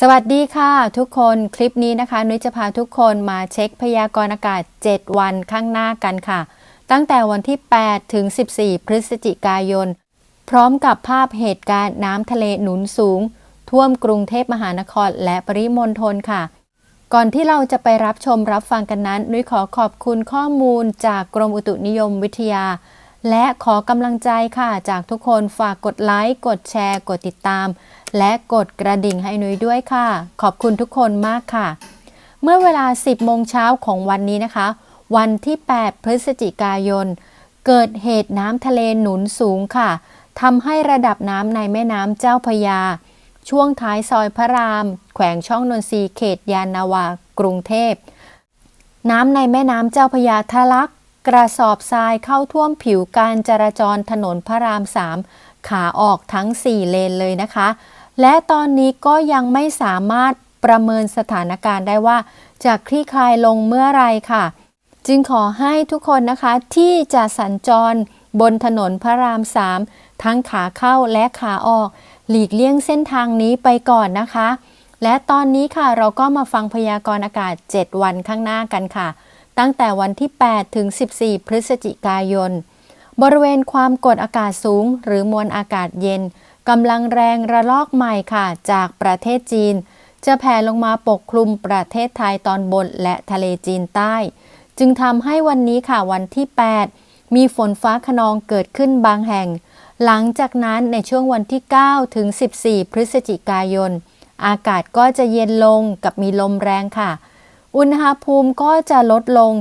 สวัสดีค่ะทุกคนคลิปนี้นะคะ นุ้ยจะพาทุกคนมาเช็คพยากรณ์อากาศ 7 วันข้างหน้ากันค่ะ ตั้งแต่วันที่ 8 ถึง 14 พฤศจิกายน พร้อมกับภาพเหตุการณ์น้ำทะเลหนุนสูง ท่วมกรุงเทพมหานครและปริมณฑลค่ะ ก่อนที่เราจะไปรับชมรับฟังกันนั้น นุ้ยขอขอบคุณข้อมูลจากกรมอุตุนิยมวิทยา และขอกำลังใจค่ะ จากทุกคนฝากกดไลค์ กดแชร์ กดติดตาม และกดกระดิ่งให้นุ้ยด้วยค่ะ ขอบคุณทุกคนมากค่ะ เมื่อเวลา 10 โมงเช้าของวันนี้นะคะ วันที่ 8 พฤศจิกายน เกิดเหตุน้ำทะเลหนุนสูงค่ะทำให้ระดับน้ำในแม่น้ำเจ้าพยา ช่วงท้ายซอยพระราม แขวงช่องนนทรีเขตยานนาวากรุงเทพ น้ำในแม่น้ำเจ้าพยาทะลัก กระสอบทรายเข้าท่วมผิวการจราจรถนนพระรามสามขาออกทั้ง 4 เลนเลยนะคะ และตอนนี้ก็ยังไม่สามารถประเมินสถานการณ์ได้ว่า จะคลี่คลายลงเมื่อไรค่ะ จึงขอให้ทุกคนนะคะที่จะสัญจรบนถนนพระรามสามทั้งขาเข้าและขาออก หลีกเลี่ยงเส้นทางนี้ไปก่อนนะคะ และตอนนี้ค่ะเราก็มาฟังพยากรณ์อากาศ 7 วันข้างหน้ากันค่ะ ตั้งแต่วันที่ 8 ถึง 14 พฤศจิกายน บริเวณความกดอากาศสูง หรือมวลอากาศเย็นกำลังแรงระลอกใหม่ค่ะ จากประเทศจีน จะแผ่ลงมาปกคลุมประเทศไทยตอนบนและทะเลจีนใต้ จึงทำให้วันนี้ค่ะวันที่ 8 มีฝนฟ้าขนองเกิดขึ้นบางแห่ง หลังจากนั้นในช่วงวันที่ 9 ถึง 14 พฤศจิกายน อากาศก็จะเย็นลงกับมีลมแรงค่ะ อุณหภูมิก็จะลดลง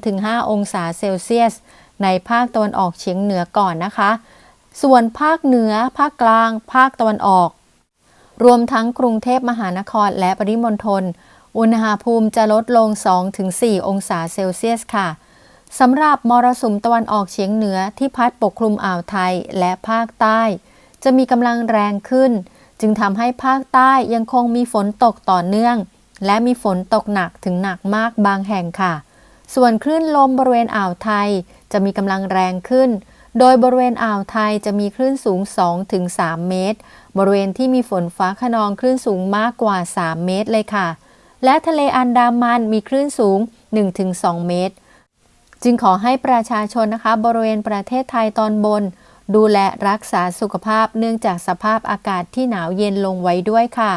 3-5 องศาเซลเซียส ในภาคตะวันออกเฉียงเหนือก่อนนะคะ ส่วนภาคเหนือ ภาคกลาง ภาคตะวันออก รวมทั้งกรุงเทพมหานครและปริมณฑล อุณหภูมิจะลดลง 2-4 องศาเซลเซียสค่ะสำหรับมรสุมตะวันออกเฉียงเหนือที่พัดปกคลุมอ่าวไทยและภาคใต้ จะมีกำลังแรงขึ้น จึงทำให้ภาคใต้ยังคงมีฝนตกต่อเนื่อง และมีฝนตกหนักถึงหนักมากบางแห่งค่ะ ส่วนคลื่นลมบริเวณอ่าวไทยจะมีกำลังแรงขึ้น โดยบริเวณอ่าวไทยจะมีคลื่นสูง 2-3 เมตร บริเวณที่มีฝนฟ้าขนองคลื่นสูงมากกว่า 3 เมตรเลยค่ะ และทะเลอันดามันมีคลื่นสูง 1-2 เมตร จึงขอให้ประชาชนนะคะ บริเวณประเทศไทยตอนบน ดูแลรักษาสุขภาพเนื่องจากสภาพอากาศที่หนาวเย็นลงไว้ด้วยค่ะ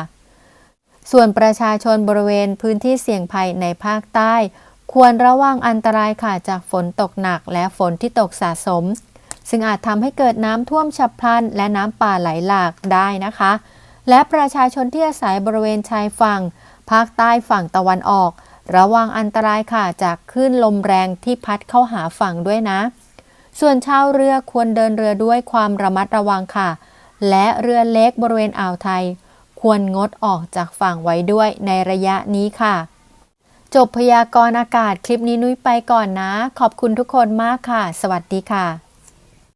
ส่วนประชาชนบริเวณพื้นที่เสี่ยงภัยในภาคใต้ ควรระวังอันตรายค่ะจากฝนตกหนักและฝนที่ตกสะสม ซึ่งอาจทำให้เกิดน้ำท่วมฉับพลัน และน้ำป่าไหลหลากได้นะคะ และประชาชนที่อาศัยบริเวณชายฝั่ง ภาคใต้ฝั่งตะวันออก ระวังอันตรายค่ะจากคลื่นลมแรงที่พัดเข้าหาฝั่งด้วยนะ ส่วนชาวเรือควรเดินเรือด้วยความระมัดระวังค่ะ และเรือเล็กบริเวณอ่าวไทย ควรงดออกจากฝั่งไว้ด้วยในระยะนี้ค่ะ จบพยากรณ์อากาศคลิปนี้นุ้ยไปก่อนนะ ขอบคุณทุกคนมากค่ะ สวัสดีค่ะ